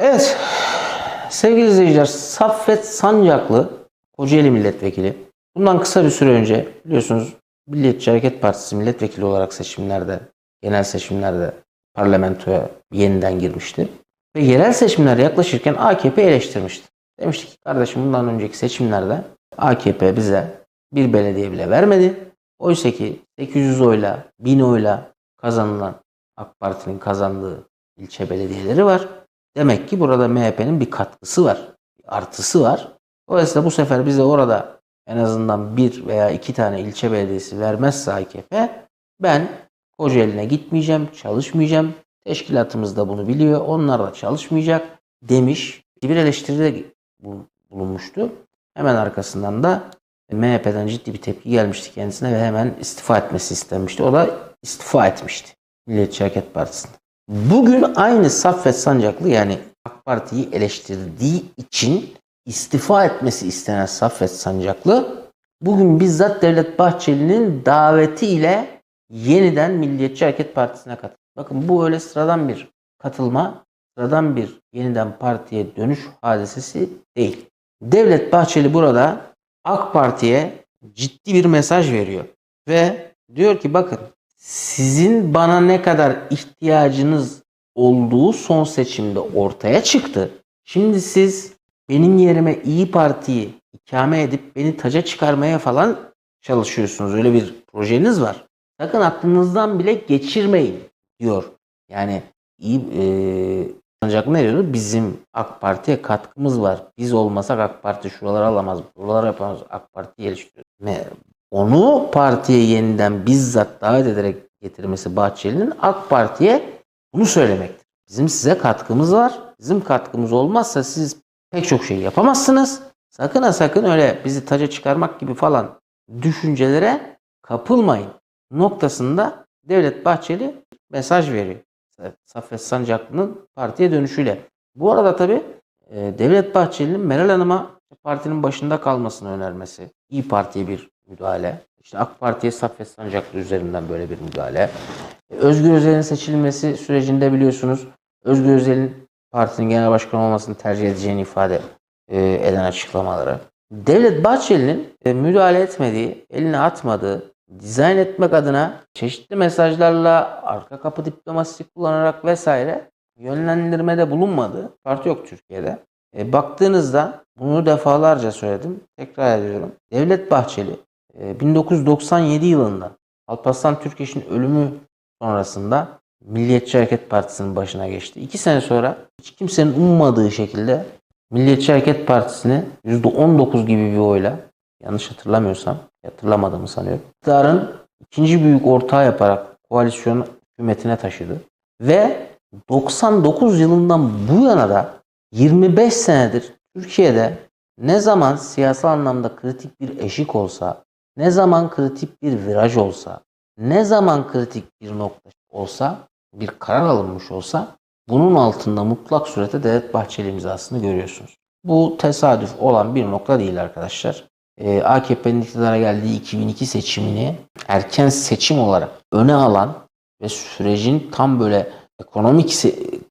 Evet. Sevgili izleyiciler, Saffet Sancaklı, Kocaeli Milletvekili. Bundan kısa bir süre önce biliyorsunuz Milliyetçi Hareket Partisi milletvekili olarak seçimlerde, genel seçimlerde parlamentoya yeniden girmişti. Ve yerel seçimler yaklaşırken AKP eleştirmişti. Demişti ki kardeşim bundan önceki seçimlerde AKP bize bir belediye bile vermedi. Oysa ki 800 oyla, 1000 oyla kazanılan AK Parti'nin kazandığı ilçe belediyeleri var. Demek ki burada MHP'nin bir katkısı var. Bir artısı var. Dolayısıyla bu sefer bize orada en azından bir veya iki tane ilçe belediyesi vermezse AKP ben Kocaeli'ne gitmeyeceğim, çalışmayacağım. Teşkilatımız da bunu biliyor. Onlar da çalışmayacak demiş. Bir eleştiride bu- bulunmuştu. Hemen arkasından da MHP'den ciddi bir tepki gelmişti kendisine ve hemen istifa etmesi istenmişti. O da istifa etmişti. Milliyetçi Hareket Partisi'nde. Bugün aynı Saffet Sancaklı yani AK Parti'yi eleştirdiği için istifa etmesi istenen Saffet Sancaklı bugün bizzat Devlet Bahçeli'nin davetiyle yeniden Milliyetçi Hareket Partisi'ne katıldı. Bakın bu öyle sıradan bir katılma, sıradan bir yeniden partiye dönüş hadisesi değil. Devlet Bahçeli burada AK Parti'ye ciddi bir mesaj veriyor ve diyor ki bakın sizin bana ne kadar ihtiyacınız olduğu son seçimde ortaya çıktı. Şimdi siz benim yerime İyi Parti'yi ikame edip beni taca çıkarmaya falan çalışıyorsunuz. Öyle bir projeniz var. Sakın aklınızdan bile geçirmeyin diyor. Yani iyi e, ancak ne diyor? Bizim AK Parti'ye katkımız var. Biz olmasak AK Parti şuraları alamaz. Buraları yapamaz. AK Parti geliştiriyor. Onu partiye yeniden bizzat davet ederek getirmesi Bahçeli'nin AK Parti'ye bunu söylemektir. Bizim size katkımız var. Bizim katkımız olmazsa siz pek çok şey yapamazsınız. Sakın ha sakın öyle bizi taca çıkarmak gibi falan düşüncelere kapılmayın noktasında Devlet Bahçeli mesaj veriyor. Saffet Sancaklı'nın partiye dönüşüyle. Bu arada tabi Devlet Bahçeli'nin Meral Hanım'a partinin başında kalmasını önermesi. İyi Parti'ye bir müdahale. İşte AK Parti'ye Saffet Sancaklı üzerinden böyle bir müdahale. E, Özgür Özel'in seçilmesi sürecinde biliyorsunuz Özgür Özel'in partinin genel başkan olmasını tercih edeceğini ifade e, eden açıklamaları. Devlet Bahçeli'nin e, müdahale etmediği, eline atmadığı, dizayn etmek adına çeşitli mesajlarla arka kapı diplomasisi kullanarak vesaire yönlendirmede bulunmadığı parti yok Türkiye'de. E, baktığınızda bunu defalarca söyledim, tekrar ediyorum. Devlet Bahçeli 1997 yılında Alparslan Türkeş'in ölümü sonrasında Milliyetçi Hareket Partisi'nin başına geçti. İki sene sonra hiç kimsenin ummadığı şekilde Milliyetçi Hareket Partisi'ni %19 gibi bir oyla yanlış hatırlamıyorsam hatırlamadığımı sanıyorum. İktidarın ikinci büyük ortağı yaparak koalisyon hükümetine taşıdı. Ve 99 yılından bu yana da 25 senedir Türkiye'de ne zaman siyasal anlamda kritik bir eşik olsa, ne zaman kritik bir viraj olsa, ne zaman kritik bir nokta olsa, bir karar alınmış olsa bunun altında mutlak surette Devlet Bahçeli imzasını görüyorsunuz. Bu tesadüf olan bir nokta değil arkadaşlar. Ee, AKP'nin iktidara geldiği 2002 seçimini erken seçim olarak öne alan ve sürecin tam böyle ekonomik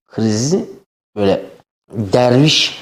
krizi böyle derviş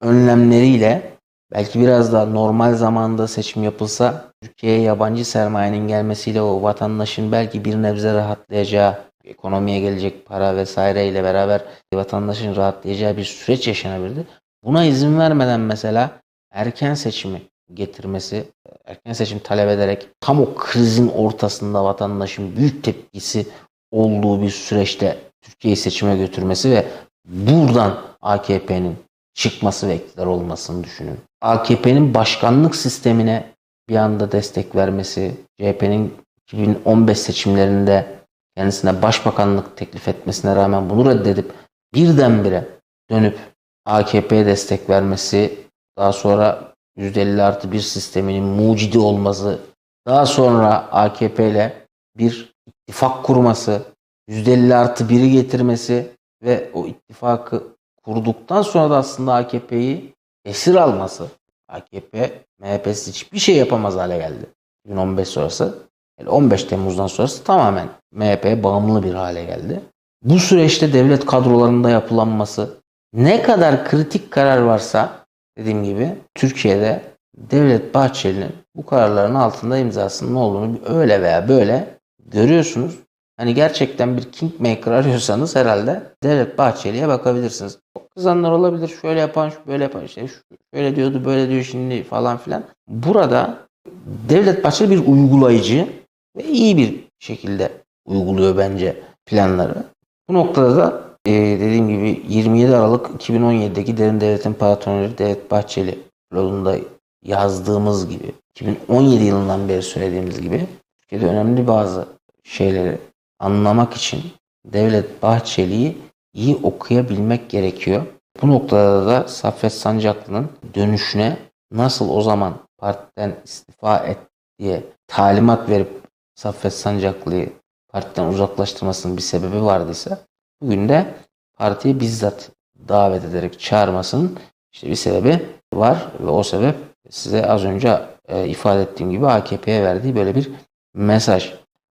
önlemleriyle belki biraz da normal zamanda seçim yapılsa Türkiye'ye yabancı sermayenin gelmesiyle o vatandaşın belki bir nebze rahatlayacağı ekonomiye gelecek para vesaireyle beraber vatandaşın rahatlayacağı bir süreç yaşanabilirdi. Buna izin vermeden mesela erken seçimi getirmesi, erken seçim talep ederek tam o krizin ortasında vatandaşın büyük tepkisi olduğu bir süreçte Türkiye'yi seçime götürmesi ve buradan AKP'nin çıkması ve iktidar olmasını düşünün. AKP'nin başkanlık sistemine bir anda destek vermesi, CHP'nin 2015 seçimlerinde kendisine başbakanlık teklif etmesine rağmen bunu reddedip birdenbire dönüp AKP'ye destek vermesi, daha sonra %50 artı bir sisteminin mucidi olması, daha sonra AKP ile bir ittifak kurması, %50 artı 1'i getirmesi ve o ittifakı kurduktan sonra da aslında AKP'yi esir alması. AKP, MHP'siz hiçbir şey yapamaz hale geldi. 2015 sonrası. Yani 15 Temmuz'dan sonrası tamamen MHP'ye bağımlı bir hale geldi. Bu süreçte devlet kadrolarında yapılanması, Ne kadar kritik karar varsa dediğim gibi Türkiye'de Devlet Bahçeli'nin bu kararların altında imzasının olduğunu öyle veya böyle görüyorsunuz. Hani gerçekten bir kingmaker arıyorsanız herhalde Devlet Bahçeli'ye bakabilirsiniz. Kızanlar olabilir. Şöyle yapan, böyle yapan. işte şu- şöyle diyordu, böyle diyor şimdi falan filan. Burada Devlet Bahçeli bir uygulayıcı ve iyi bir şekilde uyguluyor bence planları. Bu noktada da e, dediğim gibi 27 Aralık 2017'deki Derin Devletin Patronları Devlet Bahçeli yolunda yazdığımız gibi 2017 yılından beri söylediğimiz gibi Türkiye'de önemli bazı şeyleri anlamak için Devlet Bahçeli'yi iyi okuyabilmek gerekiyor. Bu noktada da Saffet Sancaklı'nın dönüşüne nasıl o zaman partiden istifa et diye talimat verip Saffet Sancaklı'yı partiden uzaklaştırmasının bir sebebi vardıysa bugün de partiye bizzat davet ederek çağırmasının işte bir sebebi var ve o sebep size az önce e, ifade ettiğim gibi AKP'ye verdiği böyle bir mesaj.